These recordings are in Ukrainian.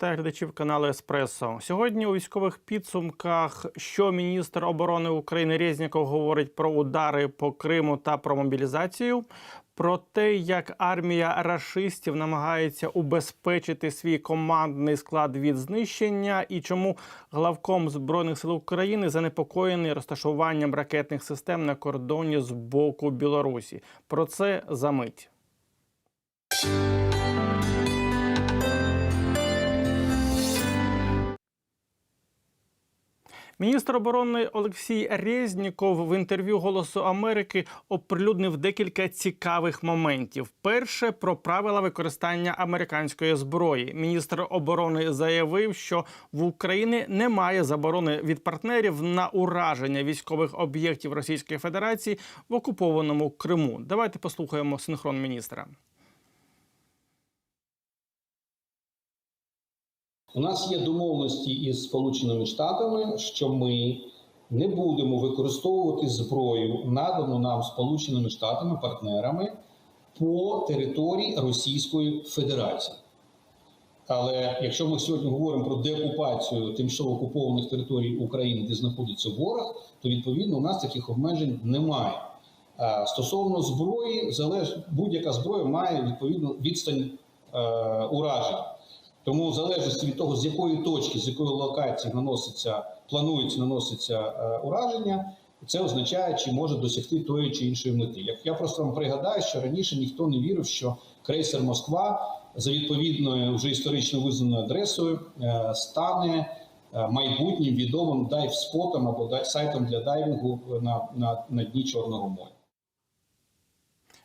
та глядачів каналу Еспресо. Сьогодні у військових підсумках, що міністр оборони України Резніков говорить про удари по Криму та про мобілізацію. Про те, як армія рашистів намагається убезпечити свій командний склад від знищення, і чому главком збройних сил України занепокоєний розташуванням ракетних систем на кордоні з боку Білорусі. Про це за мить. Міністр оборони Олексій Резніков в інтерв'ю Голосу Америки оприлюднив декілька цікавих моментів. Перше про правила використання американської зброї. Міністр оборони заявив, що в Україні немає заборони від партнерів на ураження військових об'єктів Російської Федерації в окупованому Криму. Давайте послухаємо синхрон міністра. У нас є домовленості із Сполученими Штатами, що ми не будемо використовувати зброю, надану нам Сполученими Штатами партнерами по території Російської Федерації. Але якщо ми сьогодні говоримо про деокупацію тимчасово окупованих територій України, де знаходиться ворог, то відповідно у нас таких обмежень немає. Стосовно зброї, будь-яка зброя має відповідну відстань е, ураження. Тому в залежності від того, з якої точки, з якої локації наноситься, планується наноситься е, ураження, це означає, чи може досягти тої чи іншої мети. Як я просто вам пригадаю, що раніше ніхто не вірив, що крейсер Москва за відповідною вже історично визнаною адресою е, стане е, майбутнім відомим дайв-спотом або дай- сайтом для дайвінгу на, на, на дні Чорного моря.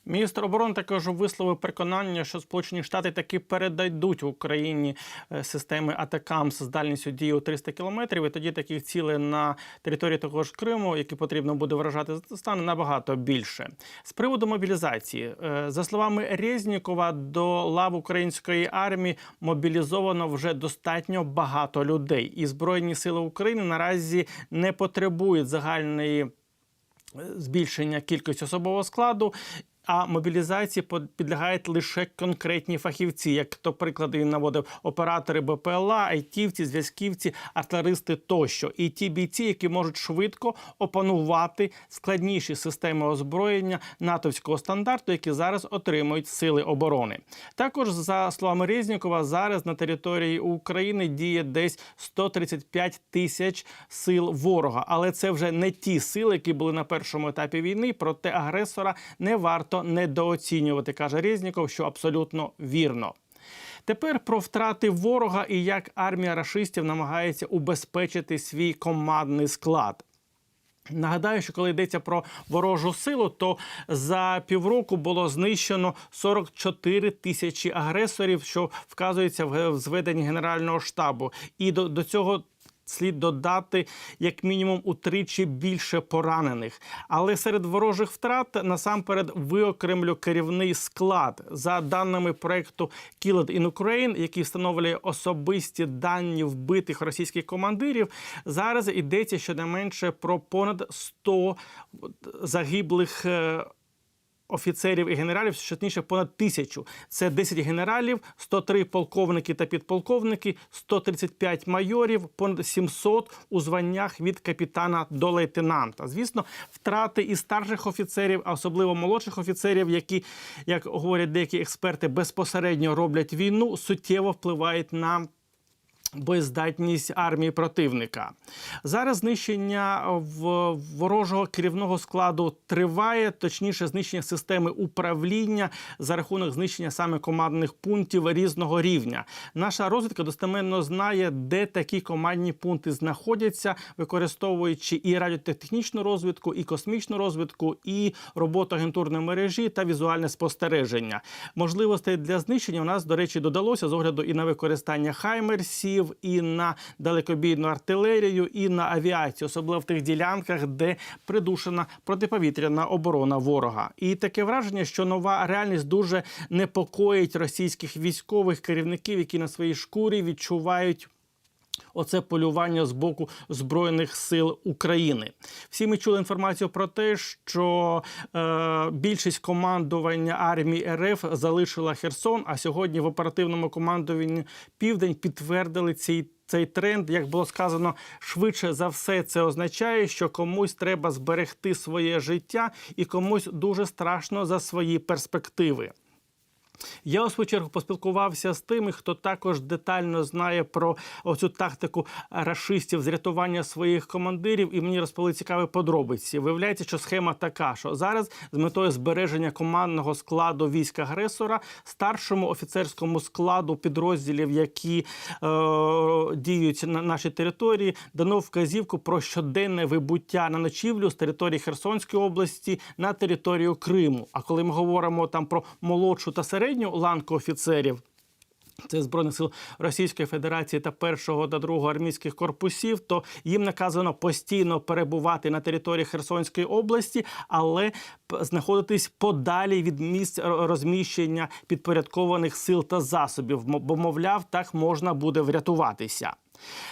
Міністр оборони також висловив переконання, що Сполучені Штати таки передадуть Україні е, системи Атакамс з дальністю дії у 300 кілометрів. І тоді таких цілей на території того ж Криму, які потрібно буде вражати, стане набагато більше. З приводу мобілізації, е, за словами Резнікова, до лав української армії мобілізовано вже достатньо багато людей, і збройні сили України наразі не потребують загальної збільшення кількості особового складу. А мобілізації підлягають лише конкретні фахівці, як то приклади він наводив оператори БПЛА, айтівці, зв'язківці, артилеристи тощо, і ті бійці, які можуть швидко опанувати складніші системи озброєння натовського стандарту, які зараз отримують сили оборони. Також за словами Резнікова, зараз на території України діє десь 135 тисяч сил ворога, але це вже не ті сили, які були на першому етапі війни. Проте агресора не варто недооцінювати, каже Резніков, що абсолютно вірно. Тепер про втрати ворога і як армія рашистів намагається убезпечити свій командний склад. Нагадаю, що коли йдеться про ворожу силу, то за півроку було знищено 44 тисячі агресорів, що вказується в зведенні Генерального штабу. І до, до цього. Слід додати як мінімум утричі більше поранених. Але серед ворожих втрат насамперед виокремлю керівний склад за даними проекту Killed in Ukraine, який встановлює особисті дані вбитих російських командирів. Зараз йдеться щонайменше про понад 100 загиблих. Офіцерів і генералів щотніше понад тисячу. Це 10 генералів, 103 полковники та підполковники, 135 майорів, понад 700 у званнях від капітана до лейтенанта. Звісно, втрати і старших офіцерів, а особливо молодших офіцерів, які, як говорять деякі експерти, безпосередньо роблять війну, суттєво впливають на боєздатність армії противника. Зараз знищення ворожого керівного складу триває, точніше, знищення системи управління за рахунок знищення саме командних пунктів різного рівня. Наша розвідка достеменно знає, де такі командні пункти знаходяться, використовуючи і радіотехнічну розвідку, і космічну розвідку, і роботу агентурної мережі та візуальне спостереження. Можливостей для знищення у нас, до речі, додалося з огляду і на використання хаймерсів, і на далекобійну артилерію, і на авіацію, особливо в тих ділянках, де придушена протиповітряна оборона ворога. І таке враження, що нова реальність дуже непокоїть російських військових керівників, які на своїй шкурі відчувають Оце полювання з боку збройних сил України. Всі ми чули інформацію про те, що е, більшість командування армії РФ залишила Херсон. А сьогодні в оперативному командуванні Південь підтвердили цей. Цей тренд, як було сказано, швидше за все, це означає, що комусь треба зберегти своє життя, і комусь дуже страшно за свої перспективи. Я у свою чергу поспілкувався з тими, хто також детально знає про оцю тактику рашистів з рятування своїх командирів, і мені розповіли цікаві подробиці. Виявляється, що схема така, що зараз з метою збереження командного складу військ агресора, старшому офіцерському складу підрозділів, які е, діють на нашій території, дано вказівку про щоденне вибуття на ночівлю з території Херсонської області на територію Криму. А коли ми говоримо там про молодшу та середню ланку офіцерів. Це збройних сил Російської Федерації та першого та другого армійських корпусів, то їм наказано постійно перебувати на території Херсонської області, але знаходитись подалі від місць розміщення підпорядкованих сил та засобів, бо мовляв, так можна буде врятуватися.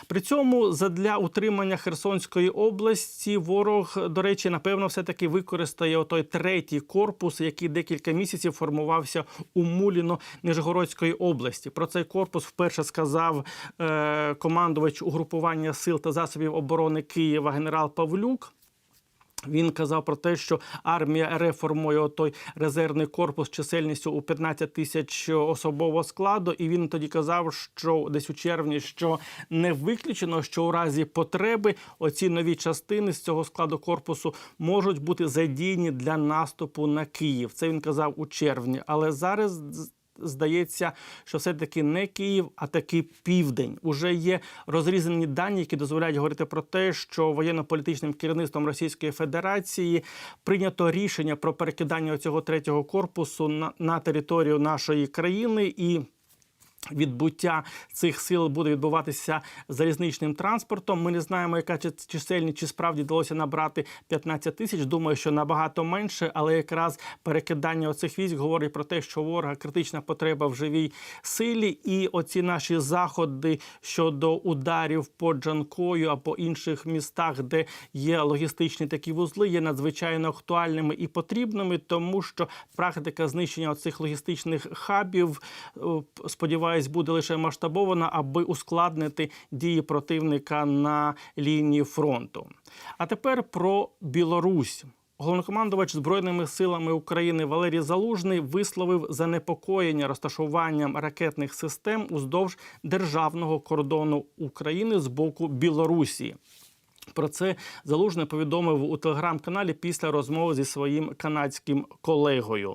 При цьому задля утримання Херсонської області ворог, до речі, напевно, все таки використає той третій корпус, який декілька місяців формувався у Муліно Нижегородської області. Про цей корпус вперше сказав е, командувач угрупування сил та засобів оборони Києва генерал Павлюк. Він казав про те, що армія РФ формує той резервний корпус чисельністю у 15 тисяч особового складу. І він тоді казав, що десь у червні, що не виключено, що у разі потреби оці нові частини з цього складу корпусу можуть бути задіяні для наступу на Київ. Це він казав у червні. Але зараз Здається, що все-таки не Київ, а таки південь. Уже є розрізані дані, які дозволяють говорити про те, що воєнно-політичним керівництвом Російської Федерації прийнято рішення про перекидання цього третього корпусу на, на територію нашої країни і. Відбуття цих сил буде відбуватися залізничним транспортом. Ми не знаємо, яка чи- чисельність, чи справді вдалося набрати 15 тисяч. Думаю, що набагато менше, але якраз перекидання оцих військ говорить про те, що ворога критична потреба в живій силі, і оці наші заходи щодо ударів по Джанкою або інших містах, де є логістичні такі вузли, є надзвичайно актуальними і потрібними, тому що практика знищення цих логістичних хабів, е, сподіваюсь, буде лише масштабована, аби ускладнити дії противника на лінії фронту. А тепер про Білорусь. Головнокомандувач збройними силами України Валерій Залужний висловив занепокоєння розташуванням ракетних систем уздовж державного кордону України з боку Білорусі. Про це залужний повідомив у телеграм-каналі після розмови зі своїм канадським колегою.